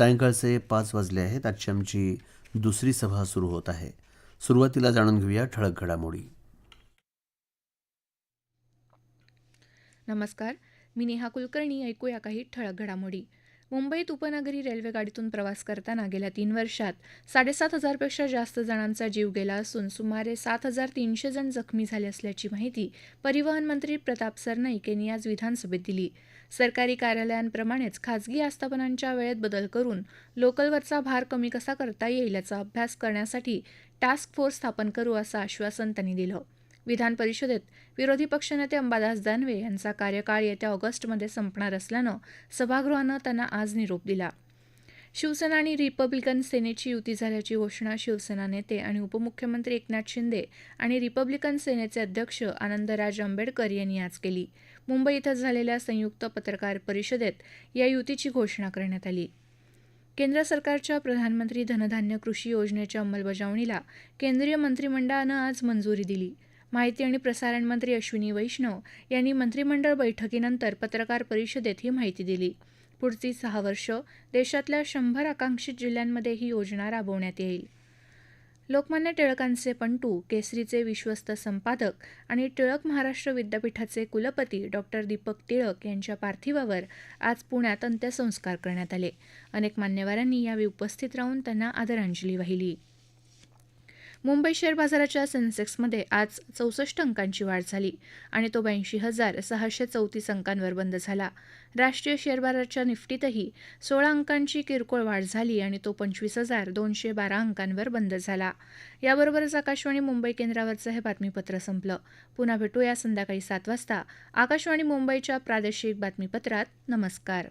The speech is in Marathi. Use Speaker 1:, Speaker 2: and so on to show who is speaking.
Speaker 1: सायंकाळचे पाच वाजले आहेत. आजची आमची दुसरी सभा सुरू होत आहे. सुरुवातीला जाणून घेऊया ठळक घडामोडी.
Speaker 2: नमस्कार. मी नेहा कुलकर्णी ऐकूया काही ठळक घडामोडी. मुंबईत उपनगरी रेल्वे गाडीतून प्रवास करताना गेल्या तीन वर्षात साडेसात हजारपेक्षा जास्त जणांचा जीव गेला असून सुमारे सात हजार तीनशे जण जखमी झाले असल्याची माहिती परिवहन मंत्री प्रताप सरनाईक यांनी आज विधानसभेत दिली. सरकारी कार्यालयांप्रमाणेच खाजगी आस्थापनांच्या वेळेत बदल करून लोकलवरचा भार कमी कसा करता येईल याचा अभ्यास करण्यासाठी टास्क फोर्स स्थापन करू असं आश्वासन त्यांनी दिलं. विधान परिषदेत विरोधी पक्षनेते अंबादास दानवे यांचा कार्यकाळ येत्या ऑगस्टमध्ये संपणार असल्यानं सभागृहानं त्यांना आज निरोप दिला. शिवसेना आणि रिपब्लिकन सेनेची युती झाल्याची घोषणा शिवसेना नेते आणि उपमुख्यमंत्री एकनाथ शिंदे आणि रिपब्लिकन सेनेचे अध्यक्ष आनंदराज आंबेडकर यांनी आज केली. मुंबई इथं झालेल्या संयुक्त पत्रकार परिषदेत या युतीची घोषणा करण्यात आली. केंद्र सरकारच्या प्रधानमंत्री धनधान्य कृषी योजनेच्या अंमलबजावणीला केंद्रीय मंत्रिमंडळानं आज मंजुरी दिली. माहिती आणि प्रसारण मंत्री अश्विनी वैष्णव यांनी मंत्रिमंडळ बैठकीनंतर पत्रकार परिषदेत ही माहिती दिली. पुढची सहा वर्ष देशातल्या शंभर आकांक्षित जिल्ह्यांमध्ये ही योजना राबवण्यात येईल. लोकमान्य टिळकांचे पंटू केसरीचे विश्वस्त संपादक आणि टिळक महाराष्ट्र विद्यापीठाचे कुलपती डॉक्टर दीपक टिळक यांच्या पार्थिवावर आज पुण्यात अंत्यसंस्कार करण्यात आले. अनेक मान्यवरांनी यावेळी उपस्थित राहून त्यांना आदरांजली वाहिली. मुंबई शेअर बाजाराच्या सेन्सेक्समध्ये आज चौसष्ट अंकांची वाढ झाली आणि तो ब्याऐंशी हजार सहाशे चौतीस अंकांवर बंद झाला. राष्ट्रीय शेअर बाजाराच्या निफ्टीतही सोळा अंकांची किरकोळ वाढ झाली आणि तो पंचवीस हजार दोनशे बारा अंकांवर बंद झाला. याबरोबरच आकाशवाणी मुंबई केंद्रावरचं हे बातमीपत्र संपलं. पुन्हा भेटूया संध्याकाळी सात वाजता. आकाशवाणी मुंबईच्या प्रादेशिक बातमीपत्रात. नमस्कार.